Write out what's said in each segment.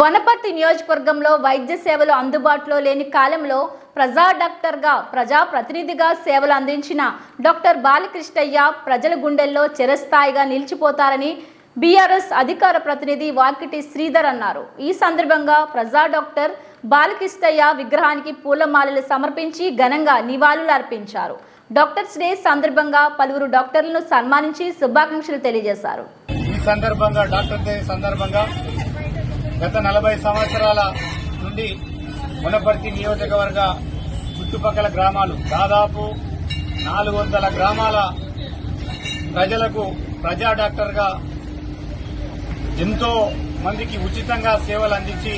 వనపర్తి నియోజకవర్గంలో వైద్య సేవలు అందుబాటులో లేని కాలంలో ప్రజా డాక్టర్గా ప్రజా ప్రతినిధిగా సేవలు అందించిన డాక్టర్ బాలకృష్ణయ్య ప్రజల గుండెల్లో చిరస్థాయిగా నిలిచిపోతారని బీఆర్ఎస్ అధికార ప్రతినిధి వాకిటి శ్రీధర్ అన్నారు. ఈ సందర్భంగా ప్రజా డాక్టర్ బాలకృష్ణయ్య విగ్రహానికి పూలమాలలు సమర్పించి ఘనంగా నివాళులు అర్పించారు డాక్టర్స్ డే సందర్భంగా పలువురు డాక్టర్లను సన్మానించి శుభాకాంక్షలు తెలియజేశారు. ఈ సందర్భంగా డాక్టర్ డే సందర్భంగా గత నలభై సంవత్సరాల నుండి మునపర్తి నియోజకవర్గ చుట్టుపక్కల గ్రామాలు దాదాపు నాలుగు వందల గ్రామాల ప్రజలకు ప్రజా డాక్టర్గా ఎంతో మందికి ఉచితంగా సేవలు అందించి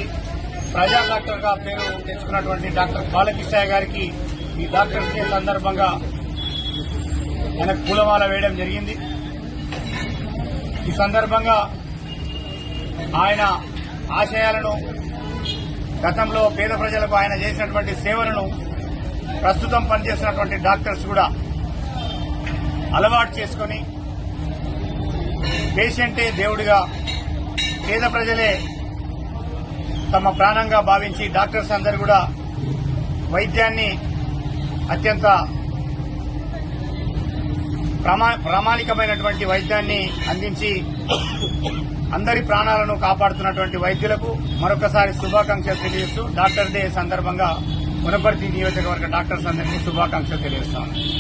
ప్రజా డాక్టర్గా పేరు తెచ్చుకున్నటువంటి డాక్టర్ బాలకృష్ణయ్య గారికి ఈ డాక్టర్ డే సందర్భంగా ఆయనకు పూలమాల వేయడం జరిగింది. ఈ సందర్భంగా ఆయన ఆశయాలను గతంలో పేద ప్రజలకు ఆయన చేసినటువంటి సేవలను ప్రస్తుతం పనిచేస్తున్నటువంటి డాక్టర్స్ కూడా అలవాటు చేసుకుని పేషెంటే దేవుడిగా పేద ప్రజలే తమ ప్రాణంగా భావించి డాక్టర్స్ అందరు కూడా వైద్యాన్ని అత్యంత ప్రామాణికమైనటువంటి వైద్యాన్ని అందించి అందరి ప్రాణాలను కాపాడుతున్నటువంటి వైద్యులకు మరొకసారి శుభాకాంక్షలు తెలియజేస్తూ డాక్టర్ డే సందర్భంగా మునపర్తి నియోజకవర్గ డాక్టర్స్ అందరికీ శుభాకాంక్షలు తెలియజేస్తాను.